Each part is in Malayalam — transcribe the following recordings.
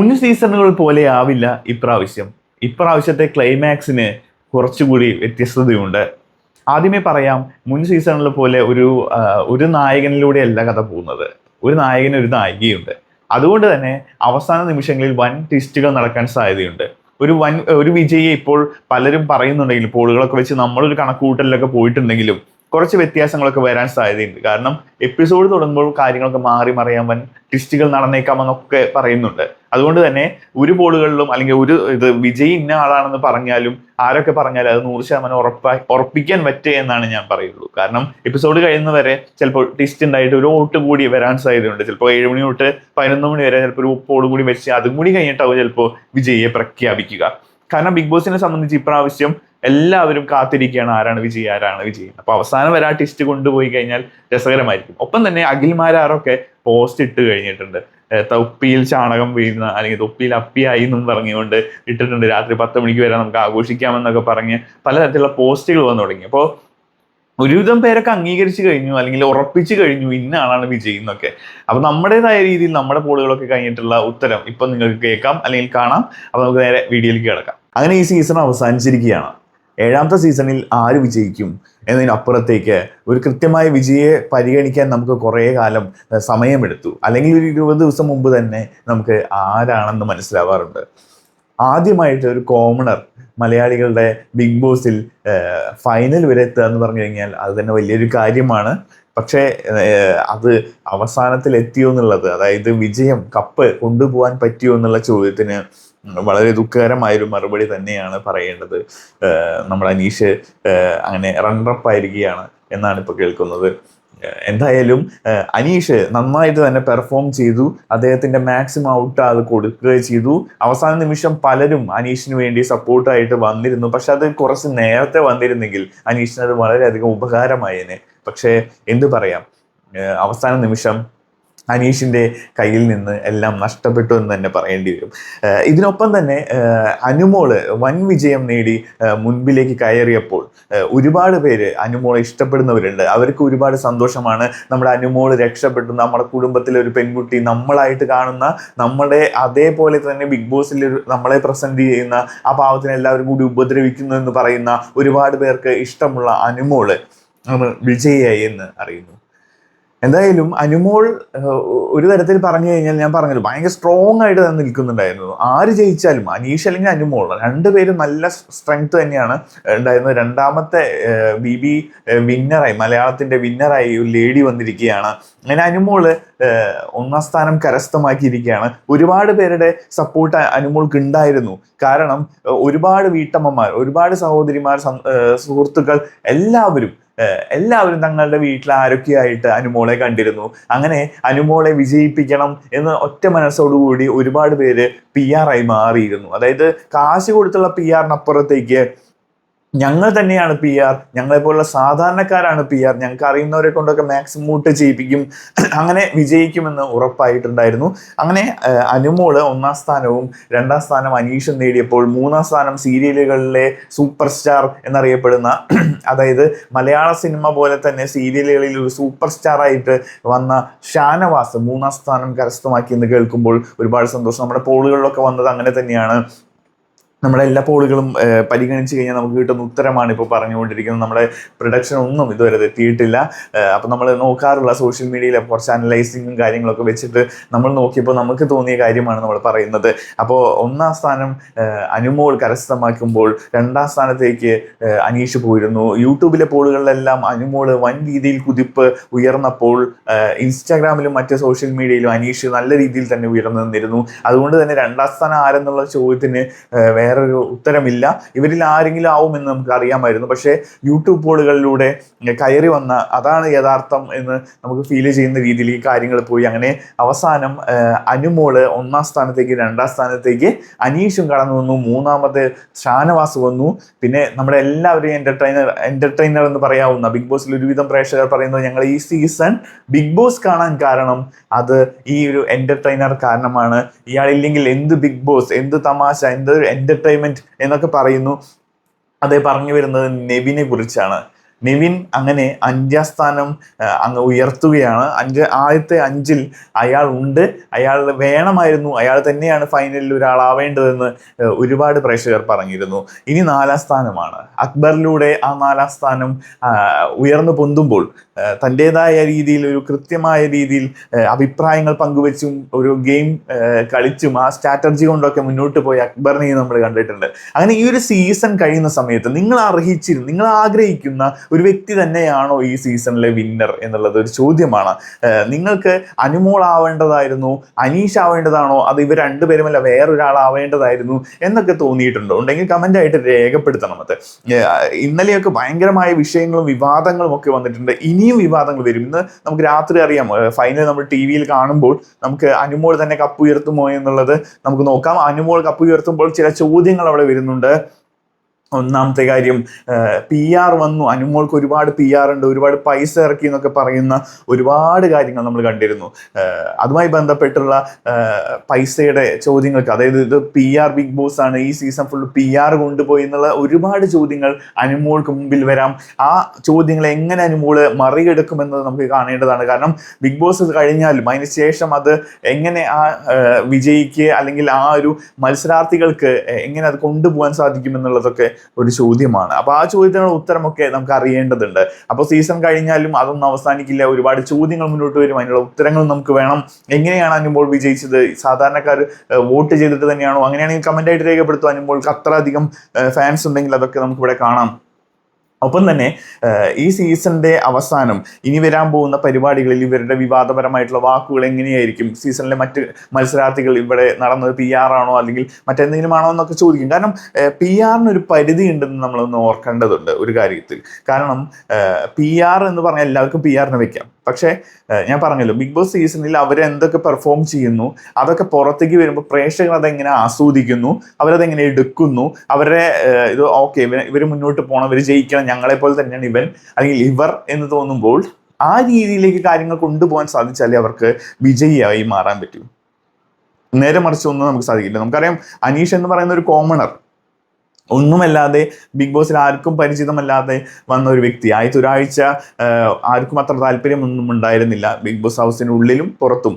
മുൻ സീസണുകൾ പോലെ ആവില്ല ഇപ്രാവശ്യം. ഇപ്രാവശ്യത്തെ ക്ലൈമാക്സിന് കുറച്ചുകൂടി വ്യത്യസ്തതയുണ്ട്. ആദ്യമേ പറയാം മുൻ സീസണിലെ പോലെ ഒരു ഒരു നായകനിലൂടെ അല്ല കഥ പോകുന്നത്. ഒരു നായകന് ഒരു നായികയുണ്ട്. അതുകൊണ്ട് തന്നെ അവസാന നിമിഷങ്ങളിൽ വൻ ട്വിസ്റ്റുകൾ നടക്കാൻ സാധ്യതയുണ്ട്. ഒരു വൻ ഒരു വിജയിയെ ഇപ്പോൾ പലരും പറയുന്നുണ്ടെങ്കിലും പോളുകളൊക്കെ വെച്ച് നമ്മളൊരു കണക്കുകൂട്ടലിലൊക്കെ പോയിട്ടുണ്ടെങ്കിലും കുറച്ച് വ്യത്യാസങ്ങളൊക്കെ വരാൻ സാധ്യതയുണ്ട്. കാരണം എപ്പിസോഡ് തുടങ്ങുമ്പോൾ കാര്യങ്ങളൊക്കെ മാറി മറിയാൻ വൻ ട്വിസ്റ്റുകൾ നടന്നേക്കാമെന്നൊക്കെ പറയുന്നുണ്ട്. അതുകൊണ്ട് തന്നെ ഒരു പോളുകളിലും അല്ലെങ്കിൽ ഒരു ഇത് വിജയ് ഇന്ന ആളാണെന്ന് പറഞ്ഞാലും ആരൊക്കെ പറഞ്ഞാലും അത് നൂറ് ശതമാനം ഉറപ്പായി ഉറപ്പിക്കാൻ പറ്റുക എന്നാണ് ഞാൻ പറയുള്ളൂ. കാരണം എപ്പിസോഡ് കഴിയുന്നവരെ ചിലപ്പോൾ ട്വിസ്റ്റ് ഉണ്ടായിട്ട് ഒരു വോട്ട് കൂടി വരാൻ സാധ്യതയുണ്ട്. ചിലപ്പോൾ ഏഴ് മണി തൊട്ട് പതിനൊന്ന് മണി വരെ ചിലപ്പോൾ ഒരു പോട് കൂടി വെച്ച് അതും കൂടി കഴിഞ്ഞിട്ടാവും ചിലപ്പോൾ വിജയിയെ പ്രഖ്യാപിക്കുക. കാരണം ബിഗ് ബോസിനെ സംബന്ധിച്ച് ഇപ്രാവശ്യം എല്ലാവരും കാത്തിരിക്കുകയാണ് ആരാണ് വിജയ് ആരാണ് വിജയ്. അപ്പൊ അവസാനം വരെ ആ ടിസ്റ്റ് കൊണ്ടുപോയി കഴിഞ്ഞാൽ രസകരമായിരിക്കും. ഒപ്പം തന്നെ അഖിൽമാരാറൊക്കെ പോസ്റ്റ് ഇട്ട് കഴിഞ്ഞിട്ടുണ്ട്. തൊപ്പിയിൽ ചാണകം വീഴുന്ന അല്ലെങ്കിൽ തൊപ്പിയിൽ അപ്പിയായി എന്നും പറഞ്ഞുകൊണ്ട് ഇട്ടിട്ടുണ്ട്. രാത്രി പത്ത് മണിക്ക് വരെ നമുക്ക് ആഘോഷിക്കാമെന്നൊക്കെ പറഞ്ഞ് പലതരത്തിലുള്ള പോസ്റ്റുകൾ വന്നു തുടങ്ങി. അപ്പോൾ ഒരുവിധം പേരൊക്കെ അംഗീകരിച്ചു കഴിഞ്ഞു അല്ലെങ്കിൽ ഉറപ്പിച്ചു കഴിഞ്ഞു ഇന്ന ആളാണ് വിജയ് എന്നൊക്കെ. അപ്പൊ നമ്മുടേതായ രീതിയിൽ നമ്മുടെ പോളുകളൊക്കെ കഴിഞ്ഞിട്ടുള്ള ഉത്തരം ഇപ്പൊ നിങ്ങൾക്ക് കേൾക്കാം അല്ലെങ്കിൽ കാണാം. അപ്പൊ നമുക്ക് നേരെ വീഡിയോയിലേക്ക് കിടക്കാം. അങ്ങനെ ഈ സീസൺ അവസാനിച്ചിരിക്കുകയാണ്. ഏഴാമത്തെ സീസണിൽ ആര് വിജയിക്കും എന്നതിനപ്പുറത്തേക്ക് ഒരു കൃത്യമായ വിജയെ പരിഗണിക്കാൻ നമുക്ക് കുറേ കാലം സമയമെടുത്തു. അല്ലെങ്കിൽ ഒരു ഇരുപത് ദിവസം മുമ്പ് തന്നെ നമുക്ക് ആരാണെന്ന് മനസ്സിലാവാറുണ്ട്. ആദ്യമായിട്ട് ഒരു കോമണർ മലയാളികളുടെ ബിഗ് ബോസിൽ ഫൈനൽ വരെ എത്തുക എന്ന് പറഞ്ഞു കഴിഞ്ഞാൽ അത് തന്നെ വലിയൊരു കാര്യമാണ്. പക്ഷേ അത് അവസാനത്തിൽ എത്തിയോ എന്നുള്ളത് അതായത് വിജയം കപ്പ് കൊണ്ടുപോകാൻ പറ്റിയോ എന്നുള്ള ചോദ്യത്തിന് വളരെ ദുഃഖകരമായൊരു മറുപടി തന്നെയാണ് പറയേണ്ടത്. നമ്മുടെ അനീഷ് അങ്ങനെ റണ്ണറപ്പ് ആയിരിക്കുകയാണ് എന്നാണ് ഇപ്പോൾ കേൾക്കുന്നത്. എന്തായാലും അനീഷ് നന്നായിട്ട് തന്നെ പെർഫോം ചെയ്തു. അദ്ദേഹത്തിന്റെ മാക്സിമം ഔട്ട് അത് കൊടുക്കുകയും ചെയ്തു. അവസാന നിമിഷം പലരും അനീഷിന് വേണ്ടി സപ്പോർട്ടായിട്ട് വന്നിരുന്നു. പക്ഷെ അത് കുറച്ച് നേരത്തെ വന്നിരുന്നെങ്കിൽ അനീഷിന് അത് വളരെയധികം ഉപകാരമായേനെ. പക്ഷേ എന്തു പറയാം? അവസാന നിമിഷം അനീഷിന്റെ കയ്യിൽ നിന്ന് എല്ലാം നഷ്ടപ്പെട്ടു എന്ന് തന്നെ പറയേണ്ടി വരും. ഇതിനൊപ്പം തന്നെ അനുമോൾ വൻ വിജയം നേടി മുൻപിലേക്ക് കയറിയപ്പോൾ ഒരുപാട് പേര് അനുമോളെ ഇഷ്ടപ്പെടുന്നവരുണ്ട്. അവർക്ക് ഒരുപാട് സന്തോഷമാണ്. നമ്മുടെ അനുമോൾ രക്ഷപ്പെട്ടു. നമ്മുടെ കുടുംബത്തിലെ ഒരു പെൺകുട്ടി നമ്മളായിട്ട് കാണുന്ന നമ്മുടെ അതേപോലെ തന്നെ ബിഗ് ബോസിൽ നമ്മളെ പ്രസന്റ് ചെയ്യുന്ന ആ പാവത്തിനെ എല്ലാവരും കൂടി ഉപദ്രവിക്കുന്നു എന്ന് പറയുന്ന ഒരുപാട് പേർക്ക് ഇഷ്ടമുള്ള അനുമോൾ വിജയിയായി എന്ന് അറിയുന്നു. എന്തായാലും അനുമോൾ ഒരു തരത്തിൽ പറഞ്ഞു കഴിഞ്ഞാൽ ഞാൻ പറഞ്ഞത് ഭയങ്കര സ്ട്രോങ് ആയിട്ട് തന്നെ നിൽക്കുന്നുണ്ടായിരുന്നു. ആര് ജയിച്ചാലും അനീഷ് അല്ലെങ്കിൽ അനുമോൾ രണ്ടുപേരും നല്ല സ്ട്രെങ്ത് തന്നെയാണ്. ഉണ്ടായിരുന്നത് രണ്ടാമത്തെ ബി ബി വിന്നറായി മലയാളത്തിന്റെ വിന്നറായി ഒരു ലേഡി വന്നിരിക്കുകയാണ്. അങ്ങനെ അനുമോൾ ഒന്നാം സ്ഥാനം കരസ്ഥമാക്കിയിരിക്കുകയാണ്. ഒരുപാട് പേരുടെ സപ്പോർട്ട് അനുമോൾക്ക് ഉണ്ടായിരുന്നു. കാരണം ഒരുപാട് വീട്ടമ്മമാർ ഒരുപാട് സഹോദരിമാർ സുഹൃത്തുക്കൾ എല്ലാവരും എല്ലാവരും തങ്ങളുടെ വീട്ടിൽ ആരൊക്കെയായിട്ട് അനുമോളെ കണ്ടിരുന്നു? അങ്ങനെ അനുമോളെ വിജയിപ്പിക്കണം എന്ന ഒറ്റ മനസ്സോടുകൂടി ഒരുപാട് പേര് പി ആയി മാറിയിരുന്നു. അതായത് കാശ് കൊടുത്തുള്ള പി ആറിനപ്പുറത്തേക്ക് ഞങ്ങൾ തന്നെയാണ് പി ആർ ഞങ്ങളെപ്പോലുള്ള സാധാരണക്കാരാണ് പി ആർ ഞങ്ങൾക്ക് അറിയുന്നവരെ കൊണ്ടൊക്കെ മാക്സിമം മൂട്ട് ചെയ്യിപ്പിക്കും അങ്ങനെ വിജയിക്കുമെന്ന് ഉറപ്പായിട്ടുണ്ടായിരുന്നു. അങ്ങനെ അനുമോൾ ഒന്നാം സ്ഥാനവും രണ്ടാം സ്ഥാനം അനീഷും നേടിയപ്പോൾ മൂന്നാം സ്ഥാനം സീരിയലുകളിലെ സൂപ്പർ സ്റ്റാർ എന്നറിയപ്പെടുന്ന അതായത് മലയാള സിനിമ പോലെ തന്നെ സീരിയലുകളിൽ ഒരു സൂപ്പർ സ്റ്റാർ ആയിട്ട് വന്ന ഷാനവാസ് മൂന്നാം സ്ഥാനം കരസ്ഥമാക്കി എന്ന് കേൾക്കുമ്പോൾ ഒരുപാട് സന്തോഷം. നമ്മുടെ പോളുകളിലൊക്കെ വന്നത് അങ്ങനെ തന്നെയാണ്. നമ്മുടെ എല്ലാ പോളുകളും പരിഗണിച്ച് കഴിഞ്ഞാൽ നമുക്ക് കിട്ടുന്ന ഉത്തരമാണ് ഇപ്പോൾ പറഞ്ഞുകൊണ്ടിരിക്കുന്നത്. നമ്മുടെ പ്രൊഡക്ഷൻ ഒന്നും ഇതുവരെ എത്തിയിട്ടില്ല. അപ്പം നമ്മൾ നോക്കാറുള്ള സോഷ്യൽ മീഡിയയിലെ കുറച്ച് അനലൈസിങ്ങും കാര്യങ്ങളൊക്കെ വെച്ചിട്ട് നമ്മൾ നോക്കിയപ്പോൾ നമുക്ക് തോന്നിയ കാര്യമാണ് നമ്മൾ പറയുന്നത്. അപ്പോൾ ഒന്നാം സ്ഥാനം അനുമോൾ കരസ്ഥമാക്കുമ്പോൾ രണ്ടാം സ്ഥാനത്തേക്ക് അനീഷ് പോയിരുന്നു. യൂട്യൂബിലെ പോളുകളിലെല്ലാം അനുമോൾ വൻ രീതിയിൽ കുതിപ്പ് ഉയർന്നപ്പോൾ ഇൻസ്റ്റാഗ്രാമിലും മറ്റ് സോഷ്യൽ മീഡിയയിലും അനീഷ് നല്ല രീതിയിൽ തന്നെ ഉയർന്നു നിന്നിരുന്നു. അതുകൊണ്ട് തന്നെ രണ്ടാം സ്ഥാനം ആരെന്നുള്ള ചോദ്യത്തിന് ഏഹ്, വേറൊരു ഉത്തരമില്ല. ഇവരിൽ ആരെങ്കിലും ആവുമെന്ന് നമുക്ക് അറിയാമായിരുന്നു. പക്ഷേ യൂട്യൂബ് പോളുകളിലൂടെ കയറി വന്ന അതാണ് യഥാർത്ഥം എന്ന് നമുക്ക് ഫീൽ ചെയ്യുന്ന രീതിയിൽ ഈ കാര്യങ്ങൾ പോയി. അങ്ങനെ അവസാനം അനുമോൾ ഒന്നാം സ്ഥാനത്തേക്ക് രണ്ടാം സ്ഥാനത്തേക്ക് അനീഷും കടന്നു വന്നു. മൂന്നാമത് ഷാനവാസ് വന്നു. പിന്നെ നമ്മുടെ എല്ലാവരെയും എന്റർടൈനർ എന്റർടൈനർ എന്ന് പറയാവുന്ന ബിഗ് ബോസിൽ ഒരുവിധം പ്രേക്ഷകർ പറയുന്നത് ഞങ്ങൾ ഈ സീസൺ ബിഗ് ബോസ് കാണാൻ കാരണം അത് ഈ ഒരു എന്റർടൈനർ കാരണമാണ്. ഇയാളില്ലെങ്കിൽ എന്ത് ബിഗ് ബോസ് എന്ത് തമാശ എന്ത് എന്റർടൈൻമെന്റ് എന്നൊക്കെ പറയുന്നു. അതേ പറഞ്ഞു വരുന്നത് നെബിനെ കുറിച്ചാണ്. നെവിൻ അങ്ങനെ അഞ്ചാം സ്ഥാനം അങ്ങ് ഉയർത്തുകയാണ്. അഞ്ച് ആദ്യത്തെ അഞ്ചിൽ അയാൾ ഉണ്ട്. അയാൾ വേണമായിരുന്നു. അയാൾ തന്നെയാണ് ഫൈനലിൽ ഒരാളാവേണ്ടതെന്ന് ഒരുപാട് പ്രേക്ഷകർ പറഞ്ഞിരുന്നു. ഇനി നാലാം സ്ഥാനമാണ്. അക്ബറിലൂടെ ആ നാലാം സ്ഥാനം ഉയർന്നു പൊന്തുമ്പോൾ തന്റെതായ രീതിയിൽ ഒരു കൃത്യമായ രീതിയിൽ അഭിപ്രായങ്ങൾ പങ്കുവെച്ചും ഒരു ഗെയിം കളിച്ചും ആ സ്ട്രാറ്റജി കൊണ്ടൊക്കെ മുന്നോട്ട് പോയി അക്ബറിനെ നമ്മൾ കണ്ടിട്ടുണ്ട്. അങ്ങനെ ഈ ഒരു സീസൺ കഴിയുന്ന സമയത്ത് നിങ്ങൾ അർഹിച്ചിരുന്നു നിങ്ങൾ ആഗ്രഹിക്കുന്ന ഒരു വ്യക്തി തന്നെയാണോ ഈ സീസണിലെ വിന്നർ എന്നുള്ളത് ഒരു ചോദ്യമാണ്. നിങ്ങൾക്ക് അനുമോൾ ആവേണ്ടതായിരുന്നു അനീഷ് ആവേണ്ടതാണോ അത് ഇവർ രണ്ടുപേരുമല്ല വേറൊരാളാവേണ്ടതായിരുന്നു എന്നൊക്കെ തോന്നിയിട്ടുണ്ടോ. ഉണ്ടെങ്കിൽ കമന്റ് ആയിട്ട് രേഖപ്പെടുത്തണം അത്. ഇന്നലെയൊക്കെ ഭയങ്കരമായ വിഷയങ്ങളും വിവാദങ്ങളും ഒക്കെ വന്നിട്ടുണ്ട്. ഇനിയും വിവാദങ്ങൾ വരും. ഇന്ന് നമുക്ക് രാത്രി അറിയാം. ഫൈനൽ നമ്മൾ ടി വിയിൽ കാണുമ്പോൾ നമുക്ക് അനുമോൾ തന്നെ കപ്പ് ഉയർത്തുമോ എന്നുള്ളത് നമുക്ക് നോക്കാം. അനുമോൾ കപ്പ് ഉയർത്തുമ്പോൾ ചില ചോദ്യങ്ങൾ അവിടെ വരുന്നുണ്ട്. ഒന്നാമത്തെ കാര്യം പി ആർ വന്നു. അനുമോൾക്ക് ഒരുപാട് പി ആർ ഉണ്ട്. ഒരുപാട് പൈസ ഇറക്കി എന്നൊക്കെ പറയുന്ന ഒരുപാട് കാര്യങ്ങൾ നമ്മൾ കണ്ടിരുന്നു. അതുമായി ബന്ധപ്പെട്ടുള്ള പൈസയുടെ ചോദ്യങ്ങൾക്ക് അതായത് ഇത് പി ആർ ബിഗ് ബോസ് ആണ്. ഈ സീസൺ ഫുൾ പി ആർ കൊണ്ടുപോയി എന്നുള്ള ഒരുപാട് ചോദ്യങ്ങൾ അനുമോൾക്ക് മുമ്പിൽ വരാം. ആ ചോദ്യങ്ങൾ എങ്ങനെ അനുമോൾ മറികടക്കുമെന്നത് നമുക്ക് കാണേണ്ടതാണ്. കാരണം ബിഗ് ബോസ് കഴിഞ്ഞാലും അതിന് ശേഷം അത് എങ്ങനെ ആ വിജയിക്ക് അല്ലെങ്കിൽ ആ ഒരു മത്സരാർത്ഥികൾക്ക് എങ്ങനെ അത് കൊണ്ടുപോകാൻ സാധിക്കും എന്നുള്ളതൊക്കെ ഒരു ചോദ്യമാണ്. അപ്പൊ ആ ചോദ്യത്തിനുള്ള ഉത്തരമൊക്കെ നമുക്ക് അറിയേണ്ടതുണ്ട്. അപ്പോൾ സീസൺ കഴിഞ്ഞാലും അതൊന്നും അവസാനിക്കില്ല. ഒരുപാട് ചോദ്യങ്ങൾ മുന്നോട്ട് വരും. അതിനുള്ള ഉത്തരങ്ങൾ നമുക്ക് വേണം. എങ്ങനെയാണ് അനുമ്പോൾ വിജയിച്ചത്? സാധാരണക്കാർ വോട്ട് ചെയ്തിട്ട് തന്നെയാണോ? അങ്ങനെയാണെങ്കിൽ കമന്റ് ആയിട്ട് രേഖപ്പെടുത്തും അനുമ്പോൾ അത്ര അധികം ഫാൻസ് ഉണ്ടെങ്കിൽ അതൊക്കെ നമുക്ക് ഇവിടെ കാണാം. ഒപ്പം തന്നെ ഈ സീസണിന്റെ അവസാനം ഇനി വരാൻ പോകുന്ന പരിപാടികളിൽ ഇവരുടെ വിവാദപരമായിട്ടുള്ള വാക്കുകൾ എങ്ങനെയായിരിക്കും? സീസണിലെ മറ്റ് മത്സരാർത്ഥികൾ ഇവിടെ നടന്നത് പി ആർ ആണോ അല്ലെങ്കിൽ മറ്റെന്തെങ്കിലും ആണോ എന്നൊക്കെ ചോദിക്കും. കാരണം പി ആറിന് ഒരു പരിധി ഉണ്ടെന്ന് നമ്മളൊന്ന് ഓർക്കേണ്ടതുണ്ട് ഒരു കാര്യത്തിൽ. കാരണം പി ആർ എന്ന് പറഞ്ഞാൽ എല്ലാവർക്കും പി ആറിന് വെക്കാം. പക്ഷേ ഞാൻ പറഞ്ഞല്ലോ ബിഗ് ബോസ് സീസണിൽ അവരെന്തൊക്കെ പെർഫോം ചെയ്യുന്നു അതൊക്കെ പുറത്തേക്ക് വരുമ്പോൾ പ്രേക്ഷകർ അതെങ്ങനെ ആസ്വദിക്കുന്നു അവരതെങ്ങനെ എടുക്കുന്നു അവരുടെ ഇത് ഓക്കെ ഇവർ മുന്നോട്ട് പോകണം ഇവർ ജയിക്കണം ഞങ്ങളെ പോലെ തന്നെയാണ് ഇവൻ അല്ലെങ്കിൽ ഇവർ എന്ന് തോന്നുമ്പോൾ ആ രീതിയിലേക്ക് കാര്യങ്ങൾ കൊണ്ടുപോകാൻ സാധിച്ചാലേ അവർക്ക് വിജയിയായി മാറാൻ പറ്റൂ. നേരെ മറിച്ച് ഒന്നും നമുക്ക് സാധിക്കില്ല. നമുക്കറിയാം അനീഷ് എന്ന് പറയുന്ന ഒരു കോമണർ ഒന്നുമല്ലാതെ ബിഗ് ബോസിൽ ആർക്കും പരിചിതമല്ലാതെ വന്ന ഒരു വ്യക്തി. ആദ്യത്തെ ഒരാഴ്ച ആർക്കും അത്ര താല്പര്യമൊന്നും ഉണ്ടായിരുന്നില്ല. ബിഗ് ബോസ് ഹൗസിന് ഉള്ളിലും പുറത്തും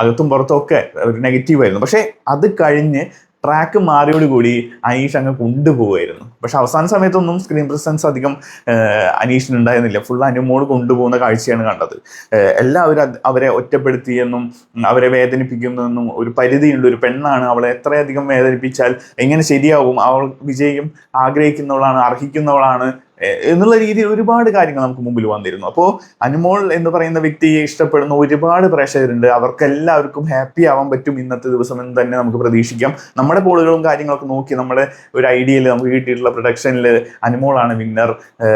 അകത്തും പുറത്തും ഒക്കെ ഒരു നെഗറ്റീവ് ആയിരുന്നു. പക്ഷേ അത് കഴിഞ്ഞ് ട്രാക്ക് മാറിയോടുകൂടി അനീഷ് അങ്ങ് കൊണ്ടുപോകുമായിരുന്നു പക്ഷെ അവസാന സമയത്തൊന്നും സ്ക്രീൻ പ്രസൻസ് അധികം അനീഷിന് ഉണ്ടായിരുന്നില്ല ഫുൾ അനുമോട് കൊണ്ടുപോകുന്ന കാഴ്ചയാണ് കണ്ടത്. എല്ലാവരും അവരെ ഒറ്റപ്പെടുത്തിയെന്നും അവരെ വേദനിപ്പിക്കുന്നെന്നും ഒരു പരിധിയുണ്ട്. ഒരു പെണ്ണാണ് അവളെ എത്രയധികം വേദനിപ്പിച്ചാൽ എങ്ങനെ ശരിയാവും? അവൾ വിജയം ആഗ്രഹിക്കുന്നവളാണ് അർഹിക്കുന്നവളാണ് എന്നുള്ള രീതിയിൽ ഒരുപാട് കാര്യങ്ങൾ നമുക്ക് മുമ്പിൽ വന്നിരുന്നു. അപ്പോൾ അനുമോൾ എന്ന് പറയുന്ന വ്യക്തിയെ ഇഷ്ടപ്പെടുന്ന ഒരുപാട് പ്രേക്ഷകരുണ്ട്. അവർക്കെല്ലാവർക്കും ഹാപ്പി ആവാൻ പറ്റും ഇന്നത്തെ ദിവസം എന്ന് തന്നെ നമുക്ക് പ്രതീക്ഷിക്കാം. നമ്മുടെ പോളുകളും കാര്യങ്ങളൊക്കെ നോക്കി നമ്മുടെ ഒരു ഐഡിയയിൽ നമുക്ക് കിട്ടിയിട്ടുള്ള പ്രൊഡക്ഷനിൽ അനുമോളാണ് വിന്നർ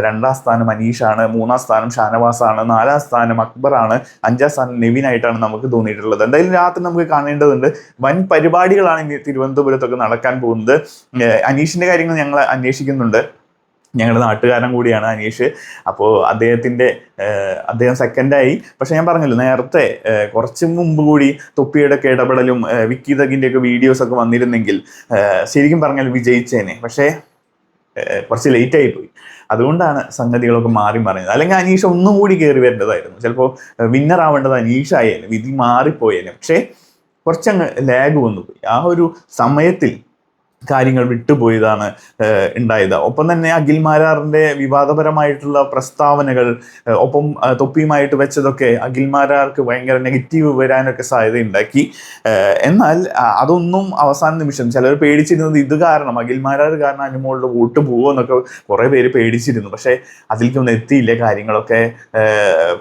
രണ്ടാം സ്ഥാനം അനീഷാണ് മൂന്നാം സ്ഥാനം ഷാനവാസാണ് നാലാം സ്ഥാനം അക്ബറാണ് അഞ്ചാം സ്ഥാനം നെവിനായിട്ടാണ് നമുക്ക് തോന്നിയിട്ടുള്ളത്. എന്തായാലും രാത്രി നമുക്ക് കാണേണ്ടതുണ്ട്. വൻ പരിപാടികളാണ് ഇനി തിരുവനന്തപുരത്തൊക്കെ നടക്കാൻ പോകുന്നത്. അനീഷിന്റെ കാര്യങ്ങൾ ഞങ്ങൾ അന്വേഷിക്കുന്നുണ്ട്. ഞങ്ങളുടെ നാട്ടുകാരൻ കൂടിയാണ് അനീഷ്. അപ്പോൾ അദ്ദേഹത്തിന്റെ അദ്ദേഹം സെക്കൻഡായി പക്ഷെ ഞാൻ പറഞ്ഞല്ലോ നേരത്തെ കുറച്ച് മുമ്പ് കൂടി തൊപ്പിയുടെ ഒക്കെ ഇടപെടലും വിക്കി വീഡിയോസ് ഒക്കെ വന്നിരുന്നെങ്കിൽ ശരിക്കും പറഞ്ഞാൽ വിജയിച്ചേനെ. പക്ഷേ കുറച്ച് ലേറ്റ് ആയി പോയി. അതുകൊണ്ടാണ് സംഗതികളൊക്കെ മാറി മറിഞ്ഞത് അല്ലെങ്കിൽ അനീഷ് ഒന്നും കൂടി കയറി വരേണ്ടതായിരുന്നു. ചിലപ്പോൾ വിന്നർ ആവേണ്ടത് അനീഷായേനെ വിധി മാറിപ്പോയേനെ. പക്ഷേ കുറച്ചങ്ങ് ലാഗ് വന്നു പോയി ആ ഒരു സമയത്തിൽ കാര്യങ്ങൾ വിട്ടുപോയതാണ് ഉണ്ടായത്. ഒപ്പം തന്നെ അഖിൽ മാരാറിന്റെ വിവാദപരമായിട്ടുള്ള പ്രസ്താവനകൾ ഒപ്പം തൊപ്പിയുമായിട്ട് വെച്ചതൊക്കെ അഖിൽ മാരാർക്ക് ഭയങ്കര നെഗറ്റീവ് വരാനൊക്കെ സാധ്യത ഉണ്ടാക്കി എന്നാൽ അതൊന്നും അവസാന നിമിഷം ചിലർ പേടിച്ചിരുന്നത് ഇത് കാരണം അഖിൽ മാരാർ കാരണം അനുമോളുടെ വോട്ട് പോകുമോ എന്നൊക്കെ കുറെ പേര് പേടിച്ചിരുന്നു. പക്ഷേ അതിലേക്കൊന്നും എത്തിയില്ല കാര്യങ്ങളൊക്കെ.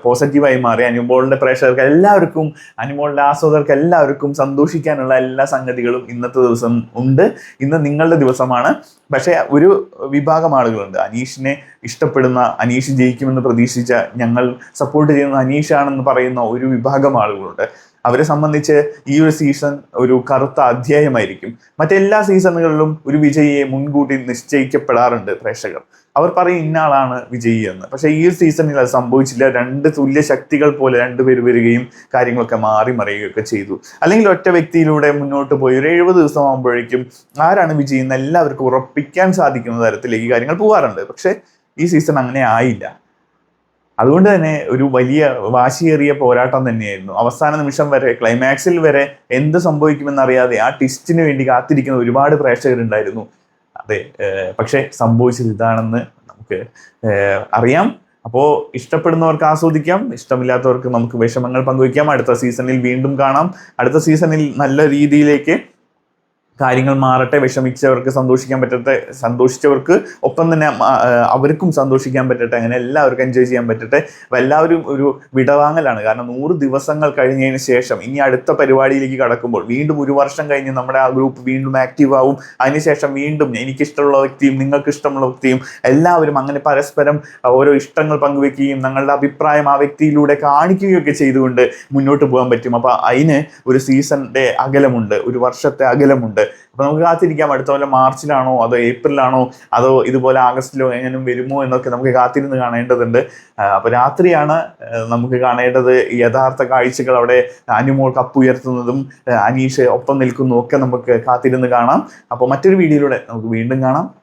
പോസിറ്റീവായി മാറി. അനുമോളിന്റെ പ്രേക്ഷകർക്ക് എല്ലാവർക്കും അനുമോളിന്റെ ആസ്വാദകർക്ക് എല്ലാവർക്കും സന്തോഷിക്കാനുള്ള എല്ലാ സംഗതികളും ഇന്നത്തെ ദിവസം ഉണ്ട്. ഇന്ന് നിങ്ങളുടെ ദിവസമാണ്. പക്ഷേ ഒരു വിഭാഗം ആളുകളുണ്ട്. അനീഷിനെ ഇഷ്ടപ്പെടുന്ന അനീഷ് ജയിക്കുമെന്ന് പ്രതീക്ഷിച്ച ഞങ്ങൾ സപ്പോർട്ട് ചെയ്യുന്ന അനീഷാണെന്ന് പറയുന്ന ഒരു വിഭാഗം ആളുകളുണ്ട്. അവരെ സംബന്ധിച്ച് ഈ ഒരു സീസൺ ഒരു കറുത്ത അധ്യായമായിരിക്കും. മറ്റെല്ലാ സീസണുകളിലും ഒരു വിജയിയെ മുൻകൂട്ടി നിശ്ചയിക്കപ്പെടാറുണ്ട് പ്രേക്ഷകർ. അവർ പറയും ഇന്നാളാണ് വിജയി എന്ന്. പക്ഷേ ഈ സീസണിൽ അത് സംഭവിച്ചില്ല. രണ്ട് തുല്യ ശക്തികൾ പോലെ രണ്ടുപേര് വരികയും കാര്യങ്ങളൊക്കെ മാറി മറിയുകയൊക്കെ ചെയ്തു. അല്ലെങ്കിൽ ഒറ്റ വ്യക്തിയിലൂടെ മുന്നോട്ട് പോയി. ഒരു എഴുപത് ദിവസം ആകുമ്പോഴേക്കും ആരാണ് വിജയി എന്ന് എല്ലാവർക്കും ഉറപ്പിക്കാൻ സാധിക്കുന്ന തരത്തിലേക്ക് കാര്യങ്ങൾ പോകാറുണ്ട്. പക്ഷേ ഈ സീസൺ അങ്ങനെ ആയില്ല. അതുകൊണ്ട് തന്നെ ഒരു വലിയ വാശിയേറിയ പോരാട്ടം തന്നെയായിരുന്നു. അവസാന നിമിഷം വരെ ക്ലൈമാക്സിൽ വരെ എന്ത് സംഭവിക്കുമെന്നറിയാതെ ആ ടിസ്റ്റിന് വേണ്ടി കാത്തിരിക്കുന്ന ഒരുപാട് പ്രേക്ഷകരുണ്ടായിരുന്നു. അതെ പക്ഷെ സംഭവിച്ചത് ഇതാണെന്ന് നമുക്ക് അറിയാം. അപ്പോൾ ഇഷ്ടപ്പെടുന്നവർക്ക് ആസ്വദിക്കാം ഇഷ്ടമില്ലാത്തവർക്ക് നമുക്ക് വിഷമങ്ങൾ പങ്കുവയ്ക്കാം. അടുത്ത സീസണിൽ വീണ്ടും കാണാം. അടുത്ത സീസണിൽ നല്ല രീതിയിലേക്ക് കാര്യങ്ങൾ മാറട്ടെ വിഷമിച്ചവർക്ക് സന്തോഷിക്കാൻ പറ്റട്ടെ സന്തോഷിച്ചവർക്ക് ഒപ്പം തന്നെ അവർക്കും സന്തോഷിക്കാൻ പറ്റട്ടെ അങ്ങനെ എല്ലാവർക്കും എൻജോയ് ചെയ്യാൻ പറ്റട്ടെ. എല്ലാവരും ഒരു വിടവാങ്ങലാണ്. കാരണം നൂറ് ദിവസങ്ങൾ കഴിഞ്ഞതിന് ശേഷം ഇനി അടുത്ത പരിപാടിയിലേക്ക് കടക്കുമ്പോൾ വീണ്ടും ഒരു വർഷം കഴിഞ്ഞ് നമ്മുടെ ആ ഗ്രൂപ്പ് വീണ്ടും ആക്റ്റീവ് ആവും. അതിനുശേഷം വീണ്ടും എനിക്കിഷ്ടമുള്ള വ്യക്തിയും നിങ്ങൾക്ക് ഇഷ്ടമുള്ള വ്യക്തിയും എല്ലാവരും അങ്ങനെ പരസ്പരം ഓരോ ഇഷ്ടങ്ങൾ പങ്കുവെക്കുകയും ഞങ്ങളുടെ അഭിപ്രായം ആ വ്യക്തിയിലൂടെ കാണിക്കുകയൊക്കെ ചെയ്തുകൊണ്ട് മുന്നോട്ട് പോകാൻ പറ്റും. അപ്പോൾ അതിന് ഒരു സീസണിന്റെ അകലമുണ്ട് ഒരു വർഷത്തെ അകലമുണ്ട്. അപ്പൊ നമുക്ക് കാത്തിരിക്കാം. അടുത്ത കൊല്ലം മാർച്ചിലാണോ? അതോ ഏപ്രിലാണോ? അതോ ഇതുപോലെ ആഗസ്റ്റിലോ എങ്ങനെയും വരുമോ എന്നൊക്കെ നമുക്ക് കാത്തിരുന്ന് കാണേണ്ടതുണ്ട്. അപ്പോൾ അപ്പൊ രാത്രിയാണ് നമുക്ക് കാണേണ്ടത് യഥാർത്ഥ കാഴ്ചകൾ അവിടെ അനുമോൾ കപ്പ് ഉയർത്തുന്നതും അനീഷ് ഒപ്പം നിൽക്കുന്നതും ഒക്കെ നമുക്ക് കാത്തിരുന്ന് കാണാം. അപ്പോൾ മറ്റൊരു വീഡിയോയിലൂടെ നമുക്ക് വീണ്ടും കാണാം.